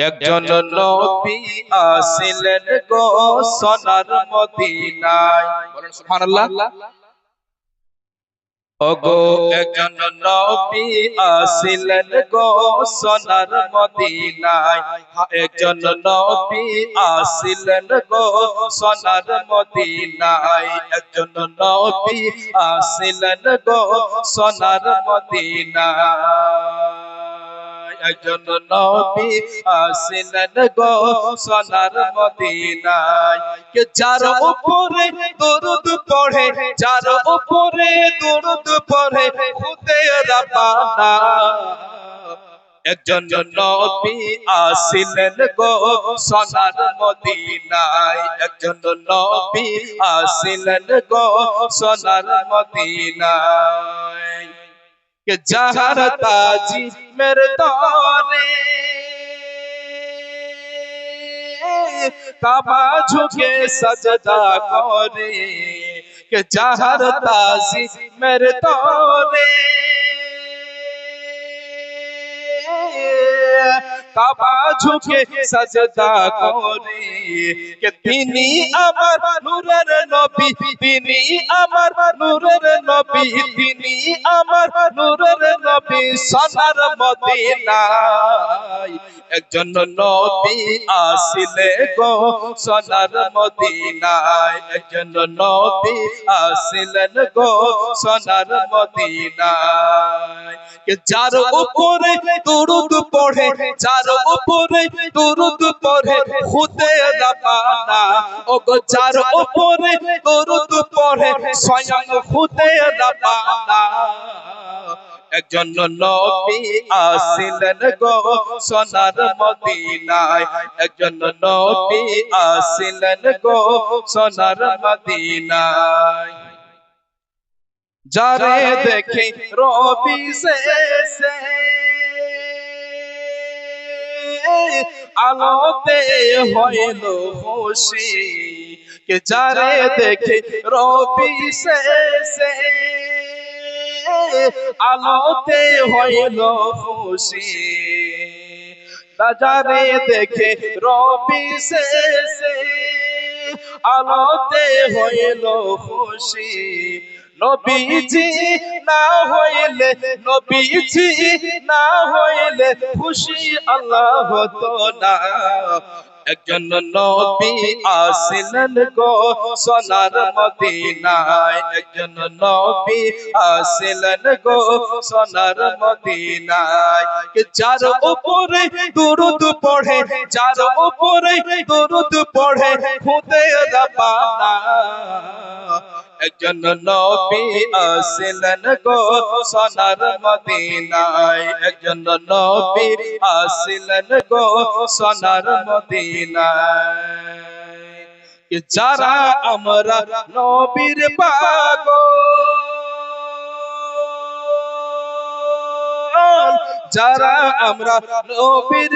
একজন নবী আসিলেন গো সোনার মদিনায়। বলেন ওগো, একজন নবী আসিলেন গো সোনার মদিনায়। একজন নবী আসিলেন গো সোনার মদিনায়। একজন নবী আসিলেন গো সোনার মদিনায়। একজন নবী আসিলেন গো সোনার মদিনায়। কে যার উপরে দরুদ পড়ে, যার উপরে দরুদ পড়ে, খুদে রাব্বানা একজন নবী আসিলেন গো সোনার মদিনায়। একজন নবী আসিলেন গো সোনার মদিনায়। কে যাহার তাজি মেরে তরে কাবা ঝুঁকে সজদা করে কে যাহার তাজি মেরে তরে কাবা ঝুঁকে সাজদা করে কে তিনি আমার নূরের নবী, তিনি আমার নূরের নবী, তিনি আমার নূরের নবী, সোনার মদিনায়। একজন নবী আসিলে গো সোনার মদিনায় একজন নবী আসিলেন গো সোনার মদিনায়। যার উপরে দুরুদ পড়ে যার উপরে দুরুদ পড়ে খুদে রাবানা ও গো যার উপরে দুরুদ পড়ে স্বয়ং খুদে রাবানা একজন নবী আসিলেন গো সোনার মদিনায়। একজন নবী আসিলেন গো সোনার মদিনায়। যারে দেখে রবি সে আলোতে হইল খুশি। কে যারে দেখে রবি সে আলোতে হইল খুশি। যারে দেখে রবি সে আলোতে হইল খুশি। নবীজি না হইলে, নবীজি না হইলে খুশি আল্লাহ হতো না। একজন নবী আসিলেন গো সোনার মদিনায়। একজন নবী আসিলেন গো সোনার মদিনায়। যার উপরে দুরুদ পড়ে, যার উপরে দুরুদ পড়ে, খুদে রাবানা একজন নবী আসিলেন গো সোনার মদিনায়। একজন নবী আসিলেন গো সোনার মদিনায়। যারা আমরা নবীর পাগল, যারা আমরা নবীর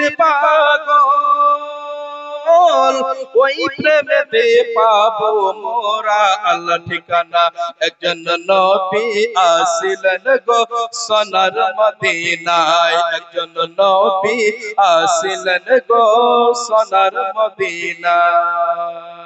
পাগল ওই প্রেমেতে পাবো মোরা আল্লাহ ঠিকানা। একজন নবী আসিলেন গো সোনার মদিনায়। একজন নবী আসিলেন গো সোনার মদিনায়।